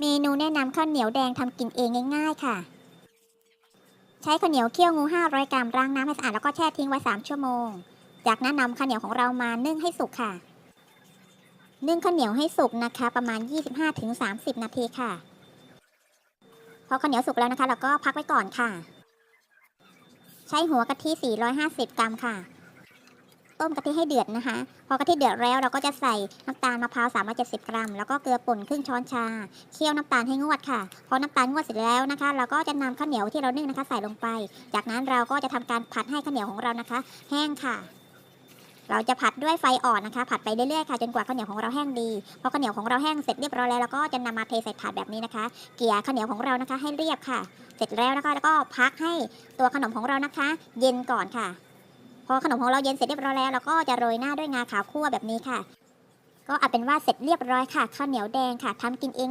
เมนูแนะนำข้าวเหนียวแดงทำกินเองง่ายๆค่ะ ใช้ข้าวเหนียวเคี่ยวงู 500 กรัมล้างน้ำให้สะอาดแล้วก็แช่ทิ้งไว้ 3 ชั่วโมง จากนั้นนำข้าวเหนียวของเรามานึ่งให้สุกค่ะ นึ่งข้าวเหนียวให้สุกนะคะ ประมาณ 25-30 นาทีค่ะพอข้าวเหนียวสุกแล้วนะคะ เราก็พักไว้ก่อนค่ะ ใช้หัวกะทิ 450 กรัมค่ะ ต้มกะทิให้เดือดนะคะ พอกะทิเดือดแล้วเราก็จะใส่น้ำตาลมะพร้าว370 กรัม แล้วก็เกลือป่นครึ่งช้อนชา เคี่ยวน้ำตาลให้งวดค่ะ พอน้ำตาลงวดเสร็จแล้วนะคะ เราก็จะนำข้าวเหนียวที่เรานึ่งนะคะ ใส่ลงไป จากนั้นเราก็จะทำการผัดให้ข้าวเหนียวของเรานะคะ แห้งค่ะเราจะผัดด้วยไฟอ่อนนะคะ ผัดไปเรื่อยๆค่ะจนกว่าข้าวเหนียวของเราแห้งดีพอข้าวเหนียวของเราแห้งเสร็จเรียบร้อยแล้วเราก็จะนำมาเทใส่ถาดแบบนี้นะคะ เกี่ยข้าวเหนียวของเรานะคะให้เรียบค่ะ เสร็จแล้วนะคะแล้วก็พักให้ตัวขนมของเรานะคะ เย็นก่อนค่ะ อขนมของเราเย็นเสร็จเรียบร้อยแล้วเราก็จะโรยหน้าด้วยงาขาวคั่วแบบนี้ค่ะ ก็เอาเป็นว่าเสร็จเรียบร้อยค่ะข้าวเหนียวแดงค่ะทำกินเอง